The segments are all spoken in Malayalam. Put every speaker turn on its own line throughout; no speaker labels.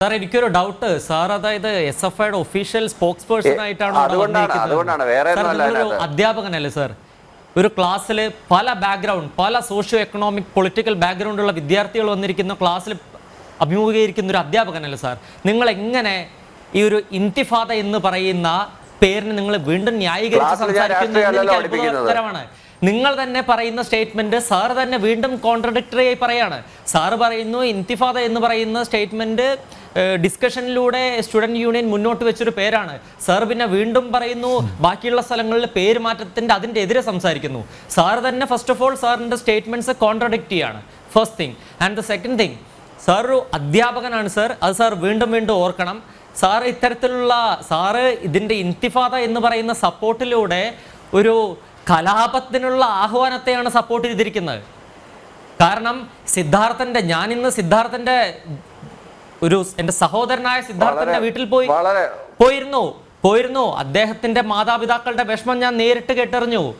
സാർ എനിക്കൊരു ഡൗട്ട് സാർ അതായത് എസ് എഫ് ഐയുടെ ഒഫീഷ്യൽ സ്പോക്സ് പേഴ്സൺ ആയിട്ടാണ്. അധ്യാപകനല്ലേ സാർ? ഒരു ക്ലാസ്സിൽ പല ബാക്ക്ഗ്രൗണ്ട് പല സോഷ്യോ എക്കണോമിക് പൊളിറ്റിക്കൽ ബാക്ക്ഗ്രൗണ്ട് ഉള്ള വിദ്യാർത്ഥികൾ വന്നിരിക്കുന്ന ക്ലാസ്സിൽ അഭിമുഖീകരിക്കുന്ന ഒരു അധ്യാപകനല്ലേ സാർ? നിങ്ങൾ എങ്ങനെ ഈ ഒരു ഇന്തിഫാദ എന്ന് പറയുന്ന പേരിന് നിങ്ങൾ വീണ്ടും ന്യായീകരിച്ച്
സംസാരിക്കുന്നത്
സംസാരിക്കുന്നു അത്ഭുതകരമാണ്. നിങ്ങൾ തന്നെ പറയുന്ന സ്റ്റേറ്റ്മെന്റ് സാർ തന്നെ വീണ്ടും കോൺട്രഡിക്ടറി ആയി പറയാണ്. സാറ് പറയുന്നു ഇന്തിഫാദ എന്ന് പറയുന്ന സ്റ്റേറ്റ്മെന്റ് ഡിസ്കഷനിലൂടെ സ്റ്റുഡന്റ് യൂണിയൻ മുന്നോട്ട് വെച്ചൊരു പേരാണ്. സാർ പിന്നെ വീണ്ടും പറയുന്നു ബാക്കിയുള്ള സ്ഥലങ്ങളിൽ പേര് മാറ്റത്തിന്റെ അതിന്റെ എതിരെ സംസാരിക്കുന്നു. സാർ തന്നെ ഫസ്റ്റ് ഓഫ് ഓൾ സാറിന്റെ സ്റ്റേറ്റ്മെന്റ്സ് കോൺട്രഡിക്റ്റ് ചെയ്യാണ്. First thing and the second thing sir ഒരു അധ്യാപകനാണ് സാർ അത് സാർ വീണ്ടും വീണ്ടും ഓർക്കണം. സാറ് ഇത്തരത്തിലുള്ള സാറ് ഇതിന്റെ ഇന്തിഫാദ എന്ന് പറയുന്ന സപ്പോർട്ടിലൂടെ ഒരു കലാപത്തിനുള്ള ആഹ്വാനത്തെയാണ് സപ്പോർട്ട് ചെയ്തിരിക്കുന്നത്. കാരണം സിദ്ധാർത്ഥന്റെ ഞാൻ ഇന്ന് സിദ്ധാർത്ഥന്റെ ഒരു എന്റെ സഹോദരനായ സിദ്ധാർത്ഥന്റെ വീട്ടിൽ പോയി പോയിരുന്നു. പോയിരുന്നു. അദ്ദേഹത്തിന്റെ മാതാപിതാക്കളുടെ വിഷമം ഞാൻ നേരിട്ട് കേട്ടറിഞ്ഞു.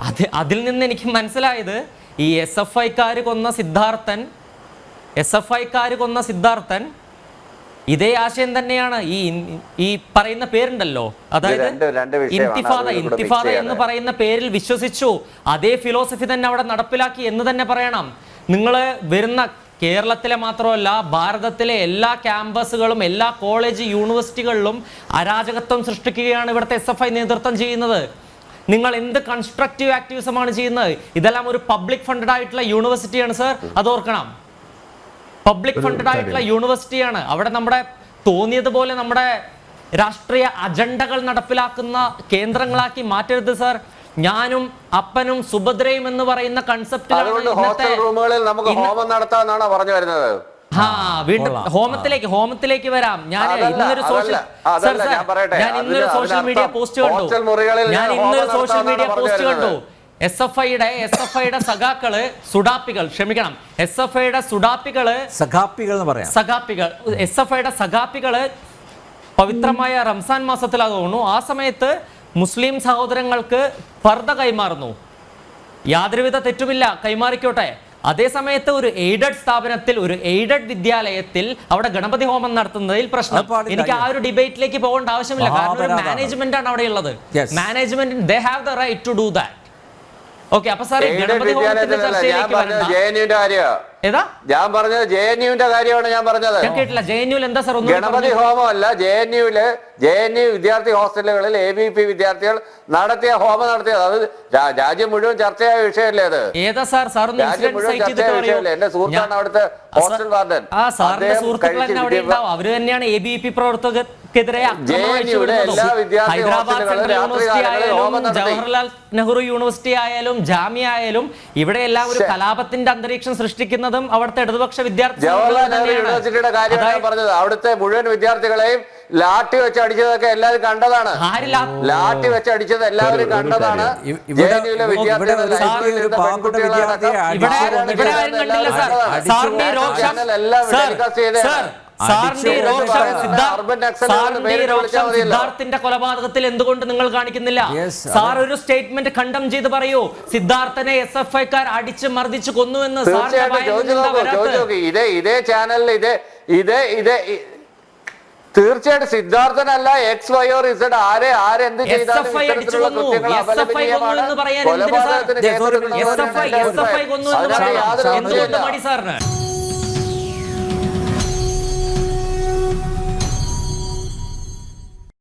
അത് അതിൽ നിന്ന് എനിക്ക് മനസ്സിലായത് ഈ എസ് എഫ് ഐക്കാർ കൊന്ന സിദ്ധാർത്ഥൻ എസ് എഫ് ഐക്കാർ കൊന്ന സിദ്ധാർത്ഥൻ ഇതേ ആശയം തന്നെയാണ് ഈ ഈ പറയുന്ന പേരുണ്ടല്ലോ. അതായത് ഇന്തിഫാദ എന്ന് പറയുന്ന പേരിൽ വിശ്വസിച്ചു. അതേ ഫിലോസഫി തന്നെ അവിടെ നടപ്പിലാക്കി എന്ന് തന്നെ പറയണം. നിങ്ങൾ വരുന്ന കേരളത്തിലെ മാത്രമല്ല ഭാരതത്തിലെ എല്ലാ ക്യാമ്പസുകളും എല്ലാ കോളേജ് യൂണിവേഴ്സിറ്റികളിലും അരാജകത്വം സൃഷ്ടിക്കുകയാണ് ഇവിടുത്തെ എസ് എഫ് ഐ നേതൃത്വം ചെയ്യുന്നത്. നിങ്ങൾ എന്ത് കൺസ്ട്രക്റ്റീവ് ആക്ടിവിസമാണ് ചെയ്യുന്നത്? ഇതെല്ലാം ഒരു പബ്ലിക് ഫണ്ടഡ് ആയിട്ടുള്ള യൂണിവേഴ്സിറ്റിയാണ് സർ അത് ഓർക്കണം പബ്ലിക് ഫണ്ടഡ് ആയിട്ടുള്ള യൂണിവേഴ്സിറ്റിയാണ് അവിടെ നമ്മുടെ തോന്നിയതുപോലെ നമ്മുടെ രാഷ്ട്രീയ അജണ്ടകൾ നടപ്പിലാക്കുന്ന കേന്ദ്രങ്ങളാക്കി മാറ്റരുത് സർ. ഞാനും അപ്പനും സുഭദ്രയും എന്ന് പറയുന്ന കൺസെപ്റ്റ്
ഹോസ്റ്റൽ റൂമുകളിൽ നമുക്ക് ഹോമം നടത്താമെന്നാണ് പറഞ്ഞു വരുന്നത്?
ആ വീണ്ടും ഹോമത്തിലേക്ക് ഹോമത്തിലേക്ക് വരാം. ഞാൻ ഇന്നൊരു സോഷ്യൽ
ഞാൻ പറയട്ടെ.
ഞാൻ ഇന്നൊരു സോഷ്യൽ മീഡിയ പോസ്റ്റ് കണ്ടു.
ഹോസ്റ്റൽ മുറികളിൽ
ഞാൻ
ഞാൻ
ഇന്നൊരു സോഷ്യൽ മീഡിയ പോസ്റ്റ് കണ്ടു. എസ് എഫ് ഐയുടെ എസ് എഫ് ഐയുടെ സഖാക്കൾ സുഡാപ്പികൾ ക്ഷമിക്കണം. എസ് എഫ് ഐയുടെ സുഡാപ്പികൾ
സഖാപ്പികൾ എന്ന് പറയാം.
സഖാപ്പികൾ എസ് എഫ് ഐയുടെ സഖാപ്പികൾ പവിത്രമായ റംസാൻ മാസത്തിലാ തോന്നുന്നു ആ സമയത്ത് മുസ്ലിം സഹോദരങ്ങൾക്ക് പർദ്ദ കൈമാറുന്നു. യാതൊരുവിധ തെറ്റുമില്ല. കൈമാറിക്കോട്ടെ. അതേ സമയത്ത് ഒരു എയ്ഡഡ് സ്ഥാപനത്തിൽ ഒരു എയ്ഡഡ് വിദ്യാലയത്തിൽ അവിടെ ഗണപതി ഹോമം നടത്തുന്നതിൽ പ്രശ്നം. എനിക്ക് ആ ഒരു ഡിബേറ്റിലേക്ക് പോകേണ്ട ആവശ്യമില്ല. കാരണം ഒരു മാനേജ്മെന്റ് ആണ് അവിടെ ഉള്ളത് management they have the right to do that okay അപ്പൊ
സാറേ ഞാൻ പറഞ്ഞത് ജെ എൻ യുവിന്റെ കാര്യമാണ്
ഏതാ?
ഞാൻ പറഞ്ഞത് ജെ എൻ യുവിന്റെ കാര്യമാണ് ഞാൻ പറഞ്ഞത്.
ഞാൻ കേട്ടില്ല. ജെ എൻ യുൽ എന്താ സാർ
ഗണപതി ഹോമമല്ല ജെ എൻ യുവിൽ ജെ എൻ യു വിദ്യാർത്ഥി ഹോസ്റ്റലുകളിൽ എ ബി പി വിദ്യാർത്ഥികൾ നടത്തിയ ഹോമം നടത്തിയത്. അത് രാജ്യം മുഴുവൻ ചർച്ചയായ വിഷയമല്ലേ അത്?
ഏതാ സാർ? സാർ
രാജ്യം മുഴുവൻ ചർച്ചയായ വിഷയമല്ലേ? എന്റെ സുഹൃത്താണ് അവിടുത്തെ ഹോസ്റ്റൽ വാർഡൻ.
അവർ തന്നെയാണ് എ ബി പി പ്രവർത്തകർക്കെതിരെ
വിദ്യാർത്ഥി
ഹൈദരാബാദ് സെൻട്രൽ യൂണിവേഴ്സിറ്റി ആയാലും ജവഹർലാൽ നെഹ്റു യൂണിവേഴ്സിറ്റി ആയാലും ജാമ്യ ആയാലും ഇവിടെ എല്ലാം ഒരു കലാപത്തിന്റെ അന്തരീക്ഷം സൃഷ്ടിക്കുന്നതും അവിടുത്തെ ഇടതുപക്ഷ വിദ്യാർത്ഥി.
യൂണിവേഴ്സിറ്റിയുടെ കാര്യമാണ് പറഞ്ഞത്. അവിടുത്തെ മുഴുവൻ വിദ്യാർത്ഥികളെയും ലാട്ടി വെച്ച് അടിച്ചതൊക്കെ എല്ലാവരും കണ്ടതാണ്. ലാട്ടി വെച്ച് അടിച്ചത് എല്ലാവരും കണ്ടതാണ്. വിദ്യാർത്ഥികളെ എല്ലാം
സാർ
ടെലികാസ്റ്റ് ചെയ്തതാണ്.
സിദ്ധാർത്ഥിന്റെ കൊലപാതകത്തിൽ എന്തുകൊണ്ട് നിങ്ങൾ കാണിക്കുന്നില്ല? സാർ ഒരു സ്റ്റേറ്റ്മെന്റ് കണ്ടം ചെയ്ത് പറയൂ. സിദ്ധാർത്ഥനെ എസ് എഫ് ഐക്കാർ അടിച്ച് മർദ്ദിച്ച് കൊന്നുവെന്ന്
എന്ന് ഇതേ ഇതേ ചാനലിൽ ഇതേ ഇതേ ഇതേ ഇ- തീർച്ചയായിട്ടും സിദ്ധാർത്ഥനല്ല എക്സ് വൈ ഓർ ഇസഡ് ആരെ ആരെന്ത് ചെയ്താലും